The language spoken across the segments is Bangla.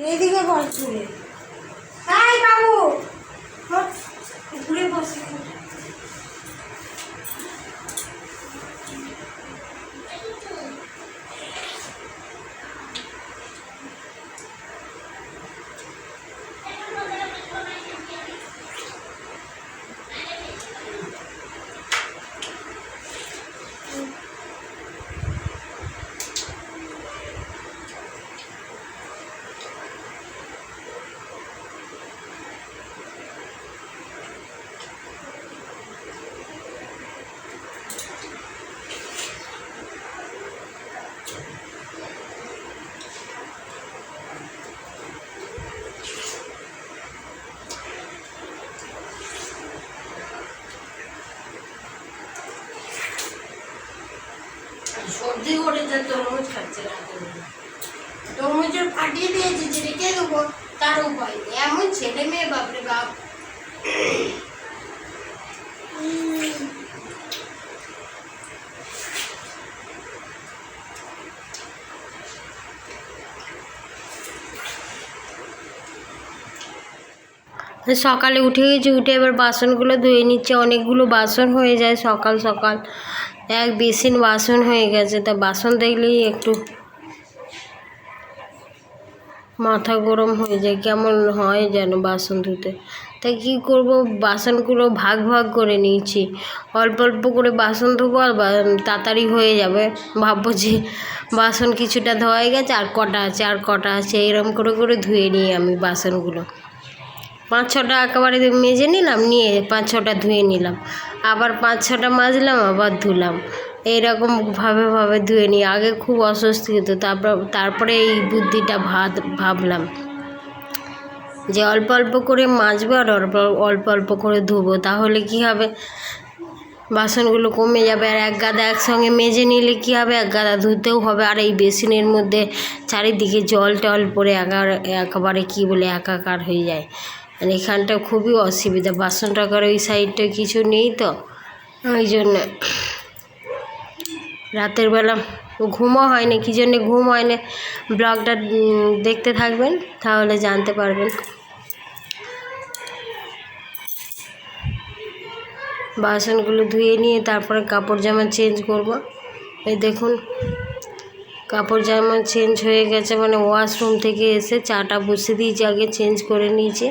এইদিকে বল তুলে তাই বাবু ঘুরে বসে সর্দি করে যে তরমুজ খাচ্ছে তরমুজের ফাটিয়ে দিয়েছে যে রেখে দেবো, তার উপায় নেই। এমন ছেলে মেয়ে, বাপরে বাপ। সকালে উঠে গেছি, উঠে এবার বাসনগুলো ধুয়ে নিচ্ছে। অনেকগুলো বাসন হয়ে যায় সকাল সকাল। এক বেসিন বাসন হয়ে গেছে। তা বাসন দেখলেই একটু মাথা গরম হয়ে যায়, কেমন হয় যেন বাসন ধুতে। তাই কী করব? বাসনগুলো ভাগ ভাগ করে নিয়েছি। অল্প অল্প করে বাসন ধোবো আর তাড়াতাড়ি হয়ে যাবে। ভাববো যে বাসন কিছুটা ধোয়াই গেছে আর কটা আছে, আর কটা আছে। এরম করে করে ধুয়ে নিই আমি বাসনগুলো। পাঁচ ছটা একেবারে মেজে নিলাম, নিয়ে পাঁচ ছটা ধুয়ে নিলাম। আবার পাঁচ ছটা মাজলাম, আবার ধুলাম। এইরকম ভাবে ভাবে ধুয়ে নিই। আগে খুব অস্বস্তি হতো, তারপর, তারপরে এই বুদ্ধিটা ভাত, ভাবলাম যে অল্প অল্প করে মাজবো আর অল্প অল্প অল্প করে ধুবো, তাহলে কি হবে? বাসনগুলো কমে যাবে আর এক গাদা একসঙ্গে মেজে নিলে কি হবে? এক গাদা ধুতেও হবে। আর এই বেসিনের মধ্যে চারিদিকে জল টল পড়ে একেবারে একেবারে কী বলে একাকার হয়ে যায়। আর এখানটা খুবই অসুবিধা। বাসন টাকার ওই সাইডটা কিছু নেই তো, ওই জন্য রাতের বেলা ঘুমও হয় না, কী জন্যে ঘুম হয় না? ব্লগটা দেখতে থাকবেন, তাহলে জানতে পারবেন। বাসনগুলো ধুয়ে নিয়ে তারপরে কাপড় জামা চেঞ্জ করব। এই দেখুন, কাপড় জামা চেঞ্জ হয়ে গেছে মানে ওয়াশরুম থেকে এসে চাটা বসিয়ে দিয়েছি, আগে চেঞ্জ করে নিয়েছি।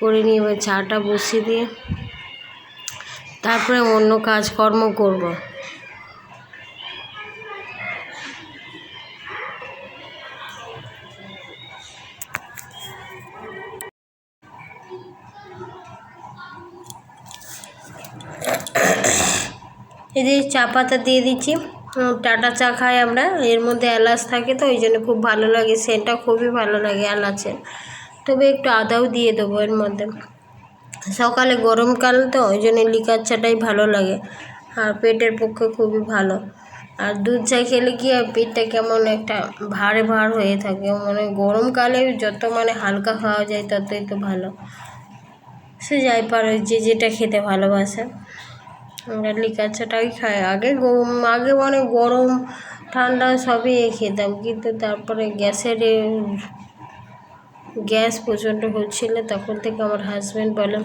করে নিয়ে এবার চাটা বসিয়ে দিয়ে তারপরে অন্য কাজকর্ম করব। এই যে চা পাতা দিয়ে দিচ্ছি। টাটা চা খাই আমরা। এর মধ্যে এলাচ থাকে তো, ওই জন্য খুব ভালো লাগে। সেন্টটা খুবই ভালো লাগে এলাচের। তবে একটু আদাও দিয়ে দেবো এর মধ্যে। সকালে গরমকাল তো, ওই জন্য লিকার চাটাই ভালো লাগে। আর পেটের পক্ষে খুবই ভালো। আর দুধ চা খেলে কি হয়, পেটটা কেমন একটা ভারে ভার হয়ে থাকে। মানে গরমকালে যত মানে হালকা খাওয়া যায়, ততই তো ভালো। সে যাই পারো, যে যেটা খেতে ভালোবাসে। আমরা লিকার চাটাই খাই। আগে আগে মানে গরম, ঠান্ডা সবই খেতাম। কিন্তু তারপরে গ্যাসের গ্যাস প্রচণ্ড হচ্ছিল, তখন থেকে আমার হাজব্যান্ড বলে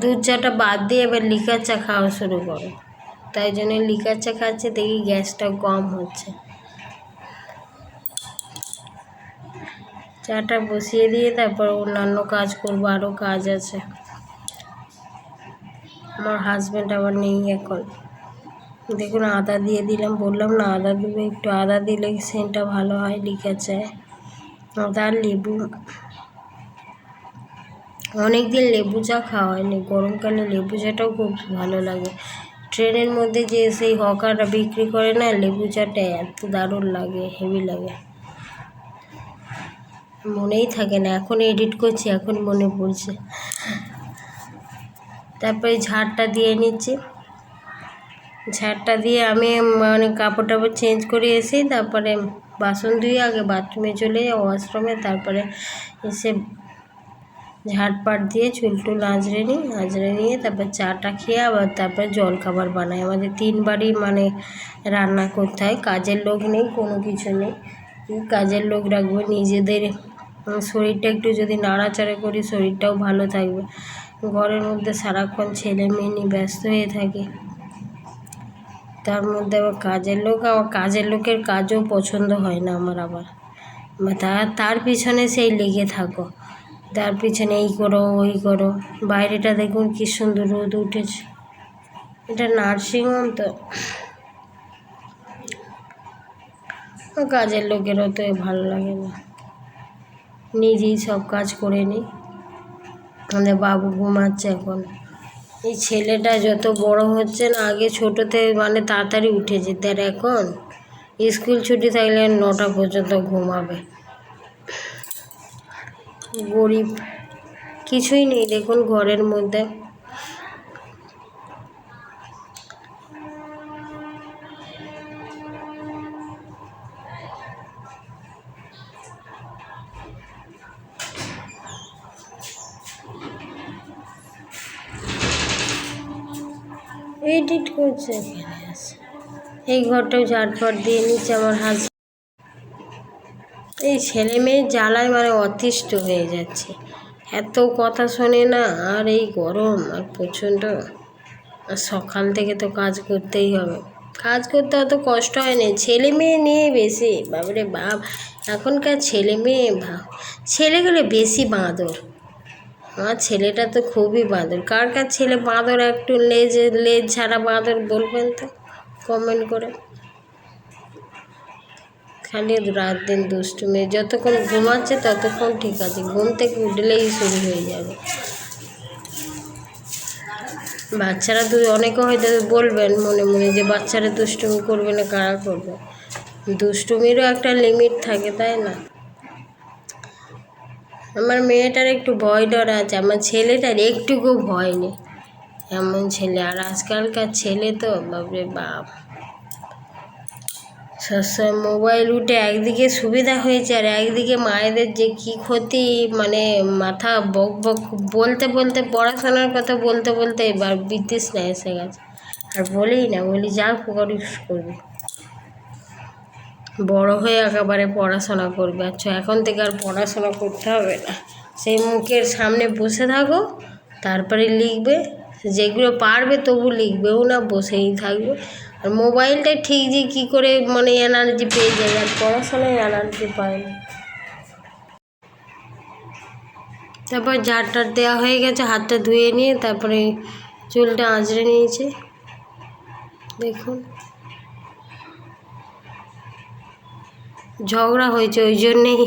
দুধ চাটা বাদ দিয়ে এবার লিকার চা খাওয়া শুরু করো। তাই জন্য লিকার চা খাচ্ছে, দেখি গ্যাসটা কম হচ্ছে। চাটা বসিয়ে দিয়ে তারপর অন্যান্য কাজ করব, আরও কাজ আছে। আমার হাজব্যান্ড আবার নেই এখন। দেখুন, আদা দিয়ে দিলাম, বললাম না, আদা দিলে একটু আদা দিলে সেন্টটা ভালো হয় লিকার আদা লেবু। অনেক দিন লেবু চা খাওয়া হয়নি গরমকালে লেবু চাটাও খুব ভালো লাগে। ট্রেনের মধ্যে যে সেই হকাররা বিক্রি করে না, লেবু চাটা এত দারুণ লাগে, হেভি লাগে। মনেই থাকে না, এখন এডিট করছি, এখন মনে পড়ছে। তারপরে ঝাড়টা দিয়ে নিচ্ছি। ঝাড়টা দিয়ে আমি মানে কাপড় টাপড় চেঞ্জ করে এসে তারপরে বাসন ধুয়ে আগে বাথরুমে চলে যাই, ওয়াশরুমে, তারপরে এসে ঝাড়পাট দিয়ে চুল টুল আঁচড়ে নিই, আঁচড়ে নিয়ে তারপর চাটা খেয়ে আবার তারপরে জল খাবার বানাই। আমাদের তিনবারই মানে রান্না করতে হয়, কাজের লোক নেই, কোনো কিছু নেই। কাজের লোক রাখব, নিজেদের শরীরটা একটু যদি নাড়াচাড়া করি, শরীরটাও ভালো থাকবে। ঘরের মধ্যে সারাক্ষণ ছেলে মেয়ে নিয়ে ব্যস্ত হয়ে থাকে। তার মধ্যে আবার কাজের লোক আমার কাজের লোকের কাজও পছন্দ হয় না আমার আবার। তার তার পিছনে সেই লেগে থাকো। তার পিছনে এই করো, ওই করো। বাইরেটা দেখুন কি সুন্দর রোদ উঠেছে। এটা নার্সিংহোম তো। কাজের লোকেরও তো ভালো লাগে না। নিজেই সব কাজ করে নিই। আমাদের বাবু ঘুমাচ্ছে এখন। এই ছেলেটা যত বড় হচ্ছে না, আগে ছোটোতে মানে তাড়াতাড়ি উঠে যেত। আর এখন স্কুল ছুটি থাকলে নটা পর্যন্ত ঘুমাবে। গরিব কিছুই নেই, দেখুন ঘরের মধ্যে। এডিট করছে। এখানে আছে এই ঘরটাও ঝাড়ফাট দিয়ে নিচ্ছে আমার হাজ এই ছেলে মেয়ে জ্বালায় মানে অতিষ্ঠ হয়ে যাচ্ছে। এত কথা শোনে না, আর এই গরম, আর প্রচণ্ড। আর সকাল থেকে তো কাজ করতেই হবে। কাজ করতে অত কষ্ট হয় না, ছেলে মেয়ে নিয়ে বেশি। বাবরে বাপ, এখনকার ছেলে মেয়ে ছেলেগুলো বেশি বাঁদর। আমার ছেলেটা তো খুবই বাঁদর। কার কার ছেলে বাঁদর একটু লেজ লেজ ছাড়া বাঁদর বলবেন তো? কমেন্ট করে। খালি রাত দিন দুষ্টুমি, যতক্ষণ ঘুমাচ্ছে ততক্ষণ ঠিক আছে, ঘুম থেকে উঠলেই শুরু হয়ে যাবে। বাচ্চারা দু, অনেকে হয়তো বলবেন মনে মনে যে বাচ্চারা দুষ্টুমি করবে না, কারা করবে? দুষ্টুমিরও একটা লিমিট থাকে, তাই না? আমার মেয়েটার একটু ভয় ডর আছে, আমার ছেলেটার একটুকু ভয় নেই। এমন ছেলে, আর আজকালকার ছেলে তো, বাপরে বাপ। সবসময় মোবাইল উঠে একদিকে সুবিধা হয়েছে, আর একদিকে মায়েদের যে কী ক্ষতি মানে মাথা বক বক, বলতে বলতে, পড়াশোনার কথা বলতে বলতে এবার বিতৃষ্ণা এসে গেছে। আর বলেই না, বলি যা করিস করবি। বড় হয়ে একেবারে পড়াশোনা করবে। আচ্ছা এখন থেকে আর পড়াশোনা করতে হবে না। সেই মুখের সামনে বসে থাকো, তারপরে লিখবে। যেগুলো পারবে তবু লিখবেও না, বসেই থাকবে। আর মোবাইলটা ঠিক যে কী করে মানে এনার্জি পেয়ে যাবে আর পড়াশোনায় এনার্জি পায় না। তারপর ঝাড় টাড় দেওয়া হয়ে গেছে, হাতটা ধুয়ে নিয়ে তারপরে চুলটা আঁচড়ে নিয়েছে। দেখুন। ঝগড়া হয়েছে, ওই জন্যেই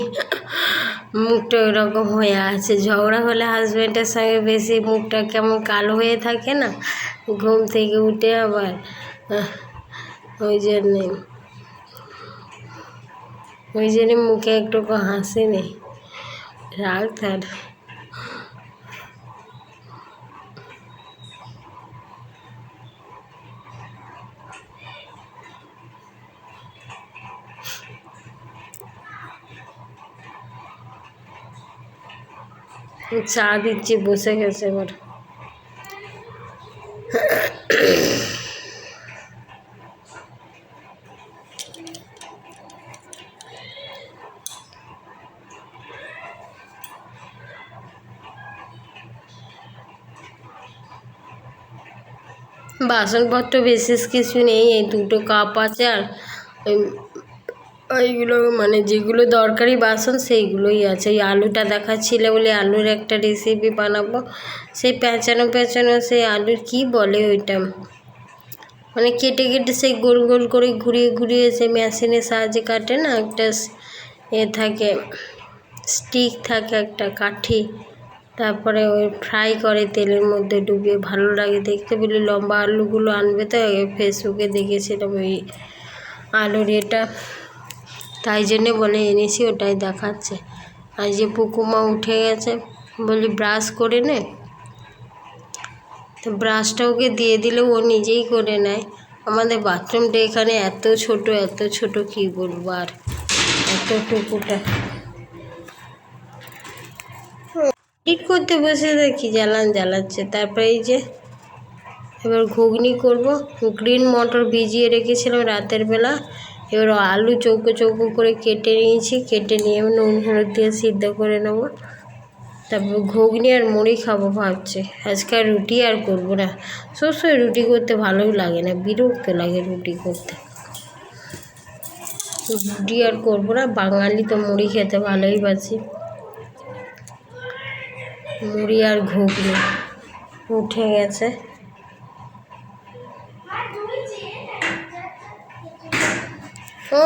মুখটা ওইরকম হয়ে আছে। ঝগড়া হলে হাজব্যান্ডের সঙ্গে বেশি মুখটা কেমন কালো হয়ে থাকে না, ঘুম থেকে উঠে আবার ওই জন্যে। ওই জন্যে মুখে একটু হাসি নেই। রাগ তার চা দিচ্ছি, বসে গেছে এবার। বাসনপত্র বিশেষ কিছু নেই, এই দুটো কাপ আছে আর ওই- ওইগুলো মানে যেগুলো দরকারি বাসন সেইগুলোই আছে। এই আলুটা দেখাচ্ছিল বলে আলুর একটা রেসিপি বানাবো। সেই পেঁচানো পেঁচানো সেই আলুর কি বলে ওইটা? মানে কেটে কেটে সেই গোল গোল করে ঘুরিয়ে ঘুরিয়ে সেই মেশিনের সাহায্যে কাটে না? একটা এ থাকে স্টিক থাকে একটা কাঠি। তারপরে ওই ফ্রাই করে তেলের মধ্যে ডুবিয়ে ভালো লাগে দেখতে বলি লম্বা আলুগুলো আনবে তো? ফেসবুকে দেখেছিলাম ওই আলুর এটা। তাই জন্যে বলে এনেছি, ওটাই দেখাচ্ছে। আর যে পুকুমা উঠে গেছে, বলি ব্রাশ করে নে। তো ব্রাশটা ওকে দিয়ে দিলে ও নিজেই করে নেয়। আমাদের বাথরুমটা এখানে এত ছোট এত ছোট, কি বলব আর? এতটুকুটা ঠিক করতে বসে দেখি, জ্বালান জ্বালাচ্ছে। তারপরে এই যে, এবার ঘুগনি করব। গ্রিন মটর ভিজিয়ে রেখেছিলাম রাতের বেলা। এবার আলু চৌকো চৌকো করে কেটে নিয়েছি, কেটে নিয়ে নুন, হলুদ দিয়ে সিদ্ধ করে নেব। তারপর ঘুগনি আর মুড়ি খাব ভাবছি। আজকে আর রুটি আর করব না। সবসময় রুটি করতে ভালোই লাগে না, বিরক্ত লাগে রুটি করতে। রুটি আর করব না, বাঙালি তো মুড়ি খেতে ভালোই বাসি। মুড়ি আর ঘুগনি উঠে গেছে। ও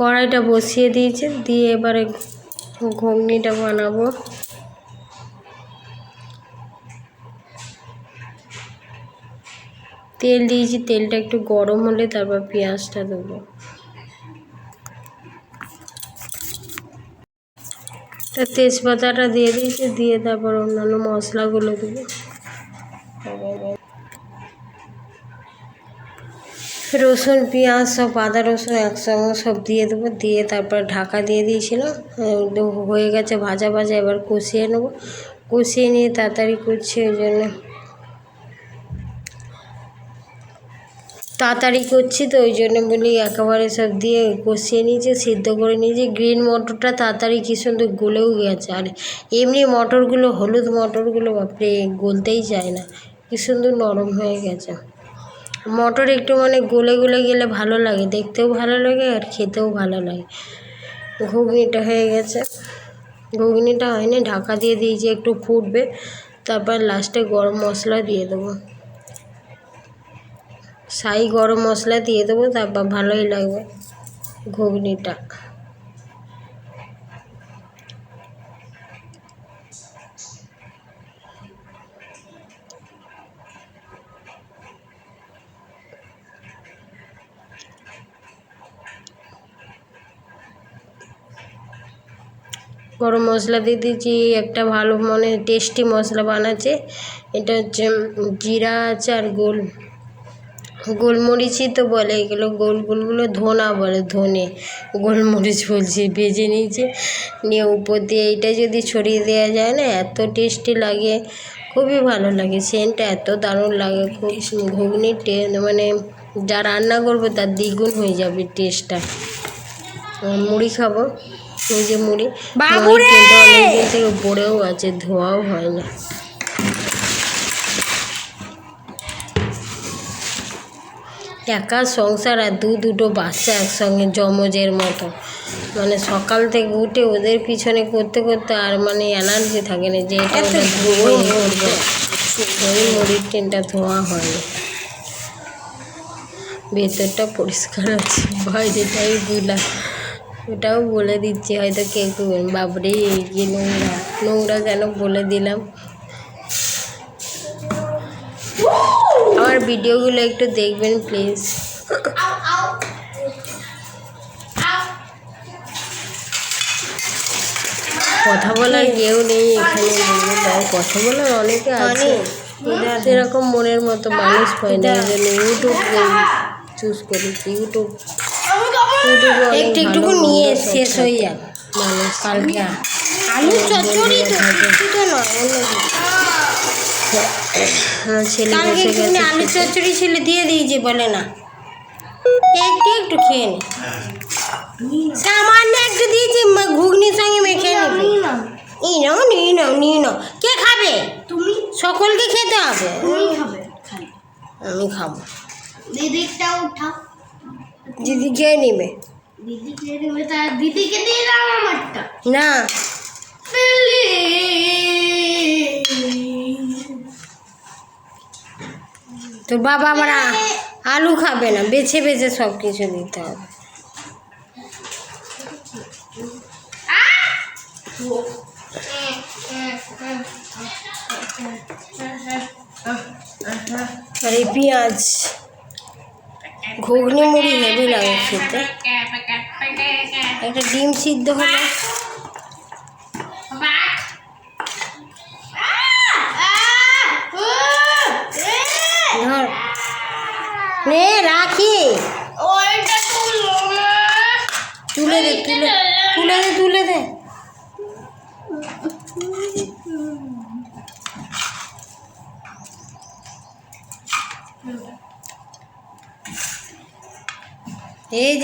কড়াইটা বসিয়ে দিয়েছে, দিয়ে এবারে ঘুগনিটা বানাবো। তেল দিয়েছি, তেলটা একটু গরম হলে তারপর পেঁয়াজটা দেবো। তা তেজপাতাটা দিয়ে দিয়েছি, দিয়ে তারপর অন্যান্য মশলাগুলো দেবো। রসুন, পেঁয়াজ সব, আদা রসুন একসঙ্গে সব দিয়ে দেবো, দিয়ে তারপর ঢাকা দিয়ে দিয়েছিলাম। হয়ে গেছে ভাজা ভাজা, এবার কষিয়ে নেব। কষিয়ে নিয়ে তাড়াতাড়ি করছি, ওই জন্য। তাড়াতাড়ি করছি তো, ওই জন্য বলি একেবারে সব দিয়ে কষিয়ে নিয়েছি, সিদ্ধ করে নিয়েছি। গ্রিন মটরটা তাড়াতাড়ি কী সুন্দর গলেও গেছে। আর এমনি মটরগুলো, হলুদ মটরগুলো বাপরে গলতেই চায় না। কী সুন্দর নরম হয়ে গেছে। মটর একটু মানে গলে গলে গেলে ভালো লাগে। দেখতেও ভালো লাগে আর খেতেও ভালো লাগে। ঘুগনিটা হয়ে গেছে। ঘুগনিটা হয়নি, ঢাকা দিয়ে দিয়েছি, একটু ফুটবে। তারপর লাস্টে গরম মশলা দিয়ে দেবো। সাই গরম মশলা দিয়ে দেবো, তারপর ভালোই লাগবে ঘুগনিটা। গরম মশলা দিয়ে দিয়েছি, একটা ভালো মানে টেস্টি মশলা বানাচ্ছে। এটা হচ্ছে জিরা আছে আর গোল, গোলমরিচই তো বলে, এগুলো গোল গোলগুলো ধোনা বলে, ধনে গোলমরিচ বলছি, ভেজে নিয়েছে। নিয়ে উপর দিয়ে এইটা যদি ছড়িয়ে দেওয়া যায় না, এত টেস্টি লাগে, খুবই ভালো লাগে, সেন্টটা এত দারুণ লাগে, খুব ঘুগনির টে মানে যা রান্না করব তার দ্বিগুণ হয়ে যাবে টেস্টটা মুড়ি খাব। ওই যে মুড়ি। অনেকদিন থেকে পড়েও আছে ধোয়াও হয় না। একা সংসার আর দু দুটো বাচ্চা একসঙ্গে জমজের মতো। মানে সকাল থেকে উঠে ওদের পিছনে করতে করতে আর মানে এনার্জি থাকে না যে এটা ওটা ধুয়ে করব ওই মুড়ির টেনটা ধোয়া হয়নি ভেতরটা পরিষ্কার আছে বাইরেটাই গুলা। ওটাও বলে দিচ্ছি হয়তো কে কেউ বাবরে কি নোংরা নোংরা কেন বলে দিলাম? আমার ভিডিওগুলো একটু দেখবেন প্লিজ কথা বলার কেউ নেই এখানে কথা বলার অনেকে আছে। সেরকম মনের মতো মানুষ হয় না ইউটিউব চুজ করেছি ইউটিউব একটু একটু নিয়ে শেষ হয়ে। যাবে। মানুষ কালকে। আলু চচ্চড়ি তো কিছু তো নয় আমার ছেলে কালকে বসে একটুখানি গেছে আলু চচ্চড়ি ছিল দিয়ে দিয়েছে বলে না। একটু একটু খেয়ে নে। সামান্য একটু দিয়েছি ঘুগনির সঙ্গে মেখে নিবি। ই নাও। নিয়ে নাও নিয়ে নাও। কে খাবে? তুমি? সকলকে খেতে হবে? আমি খাব। দিদিটা উঠাও। দিদি খেয়ে নিবে দিদি কে তা দিদিকে দিয়ে দাও আমারটা না তো বাবা আমার আলু খাবে না বেছে বেছে সব কিছু দিতে হবে আর এই পেঁয়াজ ঘুগনি মুড়ি হেভি লাগে খেতে একটা ডিম সিদ্ধ হলে ধর নে রাখি তুলে দে তুলে তুলে দে তুলে দে এই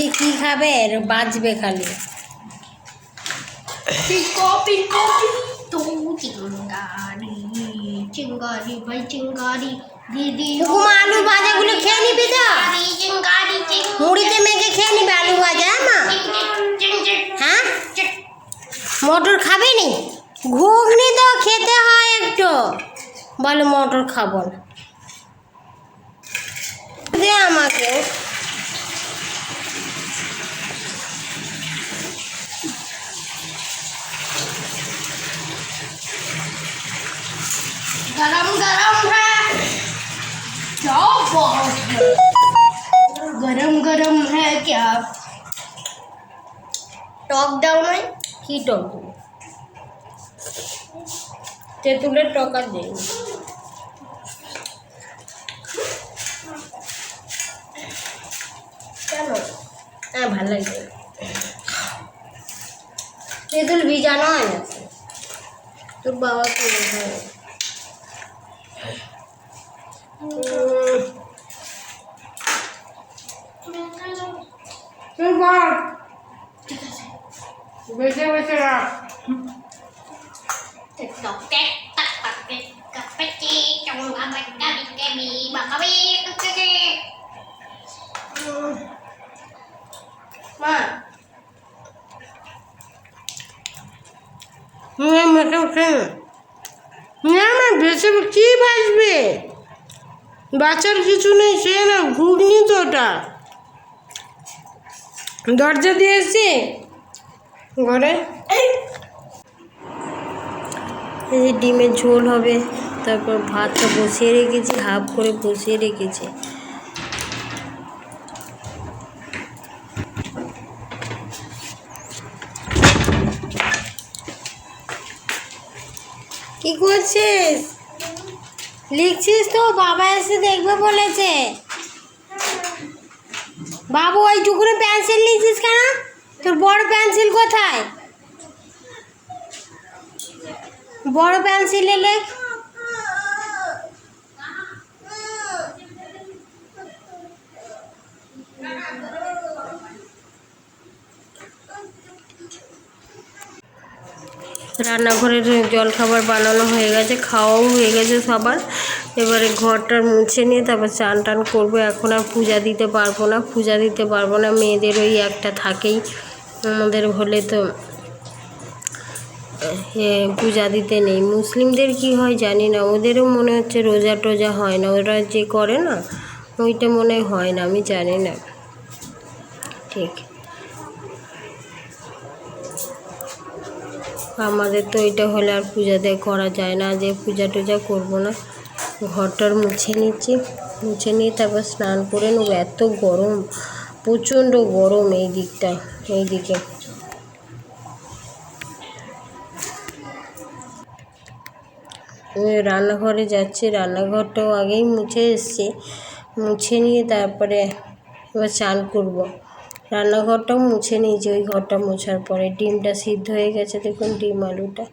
যে কি খাবে বাঁচবে খালি। তো চিঙ্গারি চিঙ্গারি ভাই চিঙ্গারি দিদি আলু ভাজাগুলো খেয়ে নিবি তো? চিঙ্গারি মুড়িতে মেখে খেয়ে নিবি আলু ভাজা মা? হ্যাঁ? মটর খাবে নি? ঘুগনি তো খেতে হয় একটু। বলে মটর খাব না। দে আমাকে गरम गरम है क्या बात है गरम गरम है क्या টক দাও নাই কি টক তেঁতুলের টক আর দেই কেন হ্যাঁ ভালো লাগে তেঁতুল ভিজানো হয় না তোর বাবা করে হয় উম, তুই বল বেঁচে বেঁচে রাখ টক টেক টাক টাক টেক টাক টেক trong ba ba না না ভেসে কি ভাসবে বাঁচার কিছু নেই, সে না ঘুগনি তো ওটা। দরজা দিয়ে দিয়েছি। ঘরে? এই ডিমের ঝোল হবে, তারপর ভাতটা বসিয়ে রেখেছি, হাফ করে বসিয়ে রেখেছি। কি করছিস? লিখছিস তো, বাবা এসে দেখবে বলেছে। বাবু, ওই টুকুরে পেন্সিল লিখছিস কেন? তোর বড় পেন্সিল কোথায়? বড় পেন্সিলে লেখ। রান্নাঘরের জলখাবার বানানো হয়ে গেছে, খাওয়াও হয়ে গেছে সবার। এবারে ঘরটা মুছে নিয়ে তারপর চান টান করব। এখন আর পূজা দিতে পারব না, পূজা দিতে পারব না। মেয়েদের ওই একটা থাকেই। আমাদের হলে তো পূজা দিতে নেই। মুসলিমদের কি হয় জানি না, ওদেরও মনে হচ্ছে রোজা টোজা হয় না। ওরা যে করে না, ওইটা মনে হয় না, আমি জানি না। ঠিক। আমাদের তো এটা হলে আর পূজা পূজাতে করা যায় না, যে পূজা টুজা করব না। ঘরটার মুছে নিচ্ছি, মুছে নিয়ে তারপর স্নান করে নেব। এত গরম, প্রচণ্ড গরম এই দিকটা এই দিকে। রান্নাঘরে যাচ্ছি, রান্নাঘরটাও আগেই মুছে এসছি। মুছে নিয়ে তারপরে এবার চান করব। রান্নাঘরটাও মুছে নিয়েছি ওই ঘরটা মোছার পরে। ডিমটা সিদ্ধ হয়ে গেছে, দেখুন ডিম আলুটা।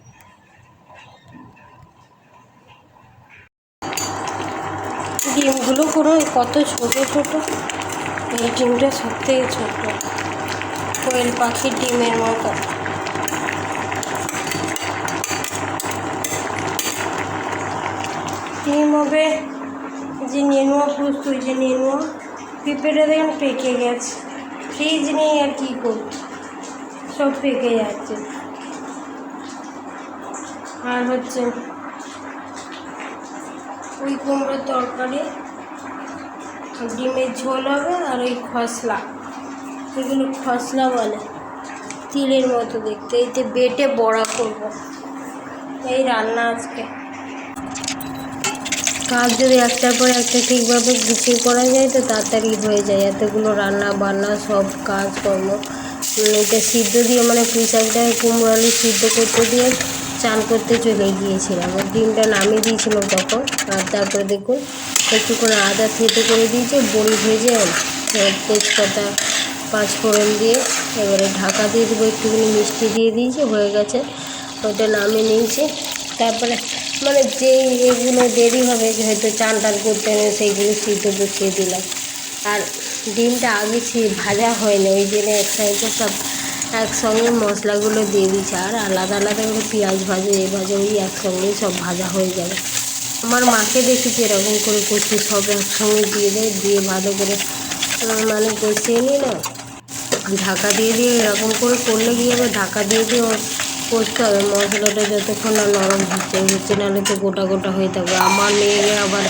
ডিমগুলো পুরো কত ছোট ছোট। এই ডিমটা সব থেকে ছোট। কোয়েল পাখির ডিমের মতো। ডিম হবে যে নেনুয়া প্রস্তুত যে নেনুয়া পেঁপেটা দেখুন পেকে গেছে। ফ্রিজ নেই আর কী করছি সব পেকে যাচ্ছে। আর হচ্ছে ওই কুমড়োর তরকারি, ডিমের ঝোল হবে আর ওই খসলা। এগুলো খসলা বলে, তিলের মতো দেখতে। এইতে বেটে বড়া করব। এই রান্না আজকে। কাজ যদি একটার পর একটা ঠিকভাবে গুছিয়ে করা যায়, তো তাড়াতাড়ি হয়ে যায়। এতগুলো রান্না বান্না সব কাজ কর্ম। এটা সিদ্ধ দিয়ে মানে পুঁই শাকটাকে কুমড়ো আলু সিদ্ধ করতে দিয়ে চান করতে চলে গিয়েছিলাম। আর ডিমটা নামিয়ে দিয়েছিলাম তখন। আর তারপরে দেখুন, একটুখানি আদা থেতো করে দিয়েছে বড়ি ভেজে তেজপাতা, পাঁচফোড়ন দিয়ে এবারে ঢাকা দিয়ে দেবো, একটুখানি মিষ্টি দিয়ে দিয়েছি, হয়ে গেছে। ওটা নামিয়ে নিয়েছি। তারপরে মানে যেই এগুলো দেরি হবে, হয়তো চান টান করতে হবে, সেইগুলো সিদ্ধ বসিয়ে দিলাম। আর ডিমটা আগে ভাজা হয়নি, ওই জন্য এক সাইডে সব একসঙ্গে মশলাগুলো দিয়ে দিচ্ছে আর আলাদা আলাদা করে পেঁয়াজ ভাজে, এ ভাজে, ওই একসঙ্গেই সব ভাজা হয়ে যাবে। আমার মাকে দেখেছি এরকম করে করতে সব একসঙ্গে দিয়ে দেয়, দিয়ে ভালো করে মানে কষিয়ে নিই না ঢাকা দিয়ে দিয়ে এরকম করে করলে গিয়ে ঢাকা দিয়ে দিয়ে কষতে হবে, মশলাটা যতক্ষণ না নরম হচ্ছে হচ্ছে নাহলে তো গোটা গোটা হয়ে থাকবে। আমার মেয়েকে আবার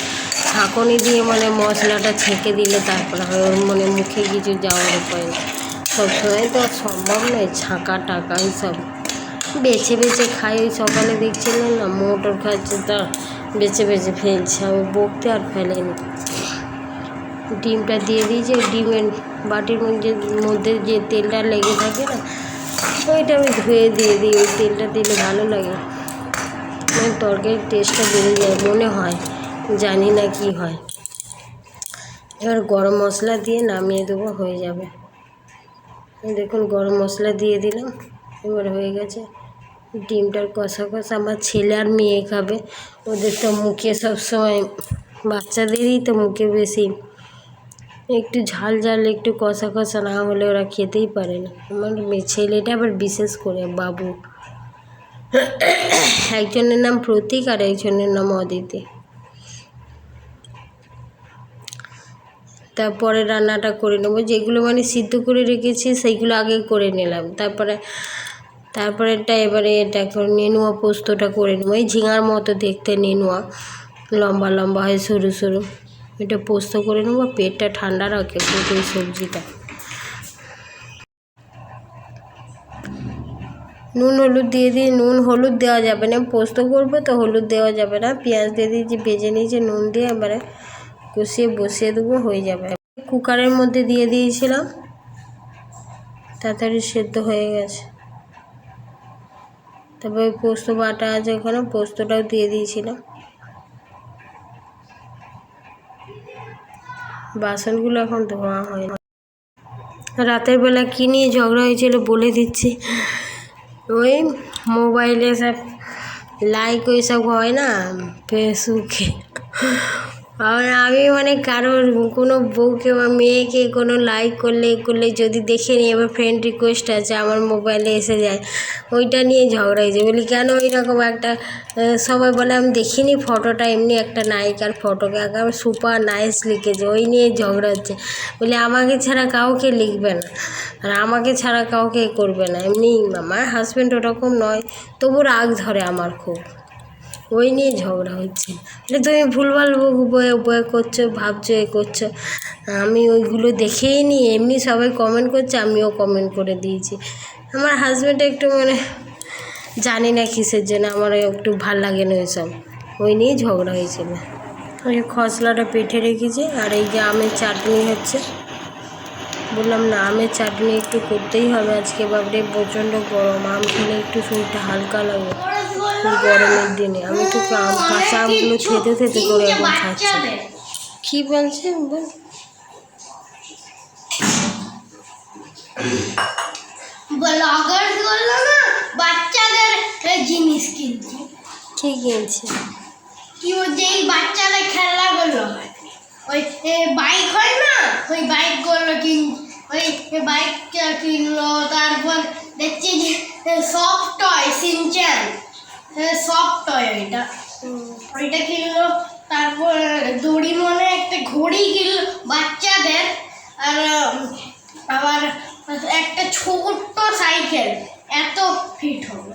ছাঁকনি দিয়ে মানে মশলাটা ছেঁকে দিলে তারপরে হয় ওর মানে মুখে কিছু যাওয়ার উপায় সবসময় তো আর সম্ভব নয়, ছাঁকা টাকা সব। বেছে বেছে খাই, ওই সকালে দেখছিলেন না মোটর খাচ্ছে তা বেছে বেছে ফেলছে আমি বকতে আর ফেলেনি। ডিমটা দিয়ে দিয়েছি ডিমের বাটির মধ্যে মধ্যে যে তেলটা লেগে থাকে না ওইটা আমি ধুয়ে দিয়ে দিই ওই তেলটা দিলে ভালো লাগে। মানে তরকারির টেস্টটা বেড়ে যায়, মনে হয়। জানি না কি হয়। এবার গরম মশলা দিয়ে নামিয়ে দেবো, হয়ে যাবে। দেখুন, গরম মশলা দিয়ে দিলাম। এবার হয়ে গেছে। ডিমটার কষা কষা আমার ছেলে আর মেয়ে খাবে। ওদের তো মুখে সবসময় বাচ্চাদেরই তো মুখে বেশি একটু ঝাল ঝাল, একটু কষা কষা না হলে ওরা খেতেই পারে না। আমার ছেলেটা আবার বিশেষ করে, বাবু। একজনের নাম প্রতীক আর একজনের নাম অদিতি। তারপরে রান্নাটা করে নেব। যেগুলো মানে সিদ্ধ করে রেখেছি, সেইগুলো আগে করে নিলাম। তারপরে তারপরেটা এবারে এটা নেনুয়া পোস্তটা করে নেব। এই ঝিঙার মতো দেখতে নেনুয়া। লম্বা লম্বা হয়, সরু সরু। এটা পোস্ত করে নেব পেটটা ঠান্ডা রাখে পুরো সবজিটা। নুন, হলুদ দিয়ে দিয়ে নুন, হলুদ দেওয়া যাবে না। পোস্ত করব তো হলুদ দেওয়া যাবে না। পেঁয়াজ দিয়ে দিয়েছি ভেজে নিয়েছি নুন দিয়ে এবারে কষিয়ে বসিয়ে দেবো, হয়ে যাবে। কুকারের মধ্যে দিয়ে দিয়েছিলাম। তাড়াতাড়ি সেদ্ধ হয়ে গেছে। তারপরে পোস্ত বাটা আছে ওখানে, পোস্তটাও দিয়ে দিয়েছিলাম। বাসনগুলো এখন ধোয়া হয় না। রাতের বেলা কী নিয়ে ঝগড়া হয়েছিল বলে দিচ্ছি। ওই মোবাইলে সব লাইক ওই সব হয় না ফেসবুকে আর আমি মানে কারোর কোনো বউকে বা মেয়েকে কোনো লাইক করলে করলে যদি দেখে নিই এবার ফ্রেন্ড রিকোয়েস্ট আছে, আমার মোবাইলে এসে যায়, ওইটা নিয়ে ঝগড়া হয়েছে বলি, কেন ওইরকম একটা সবাই বলে, আমি দেখিনি ফটোটা এমনি একটা নায়িকার ফটোকে আমি সুপার নাইস লিখেছে, ওই নিয়ে ঝগড়া হচ্ছে। বলি, আমাকে ছাড়া কাউকে লিখবে না। আর আমাকে ছাড়া কাউকে করবে না। এমনি, আমার হাজব্যান্ড ওরকম নয়, তবু রাগ ধরে আমার খুব। ওই নিয়ে ঝগড়া হচ্ছে। তুমি ভুলভাল বয়ে করছ, ভাবছ, এ করছ। আমি ওইগুলো দেখেই নি, এমনি সবাই কমেন্ট করছে, আমিও কমেন্ট করে দিয়েছি। আমার হাজব্যান্ড একটু মানে জানি না কিসের জন্য আমার একটু ভালো লাগে না ওইসব। ওই নিয়েই ঝগড়া হয়েছিল। ওই খসলাটা পেটে রেখেছি, আর এই যে আমের চাটনি হচ্ছে। বললাম, না, আমের চাটনি একটু করতেই হবে, আজকে বাবরে প্রচণ্ড গরম, আম খেলে একটু শরীরটা হালকা লাগে। গরমের দিনে আমি তো কাঁচা আমগুলো থেতে থেতে করে এখন খাচ্ছি। কি বলছে? বল। না বাচ্চাদের জিনিস কিনছে। কি কিনছে? কি ও যেই বাচ্চাদের খেলনাগুলো হয়। ওই বাইক হয় না? ওই বাইকগুলো কিন ওই বাইক কিনলো তারপর দেখছি যে soft toy Shinchan soft toy ওইটা। ওইটা কিনলো তারপর দড়ি মনে একটা ঘড়ি কিনলো বাচ্চাদের আর আবার একটা ছোট্ট সাইকেল এত ফিট হবে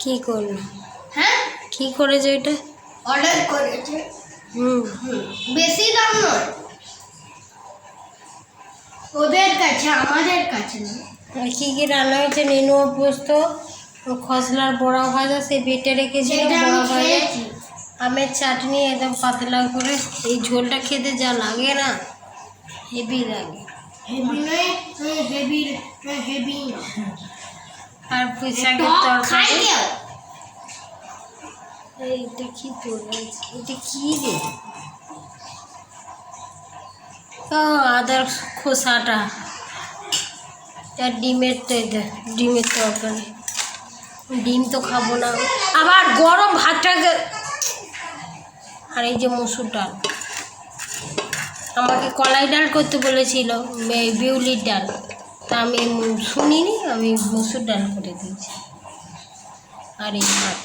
কি করল? হ্যাঁ? কি করেছে ওইটা? অর্ডার করেছে। হুম। বেশি দাম নয়। ওদের কাছে আমাদের কাছে না কী কী রান্না হয়েছে? নেনুয়া পোস্ত খসলার বড়া ভাজা সেই বেটে রেখেছিল যেটা বড়া ভাজা। আমের চাটনি একদম পাতলা করে এই ঝোলটা খেতে যা লাগে না হেভি লাগে। আর তরকারি। এইটা কি এটা কি রে? আদার খোসাটা। আর ডিমের ডিমের তরকারি। ডিম তো খাব না। আবার গরম ভাতটাকে আর এই যে মসুর ডাল। আমাকে কলাই ডাল করতে বলেছিল বিউলির ডাল। তা আমি শুনিনি, আমি মুসুর ডাল করে দিয়েছি। আর এই ভাত।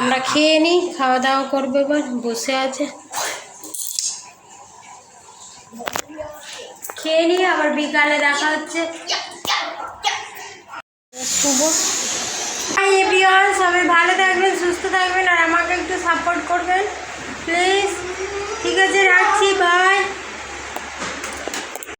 আমরা খেয়ে নিই খাওয়া দাওয়া করবে এবার, বসে আছে। খেয়ে নিই আবার বিকালে দেখা হচ্ছে। শুভ হাই এভরিওয়ান সবাই ভালো থাকবেন, সুস্থ থাকবেন আর আমাকে একটু সাপোর্ট করবেন। প্লিজ ঠিক আছে, রাখছি বাই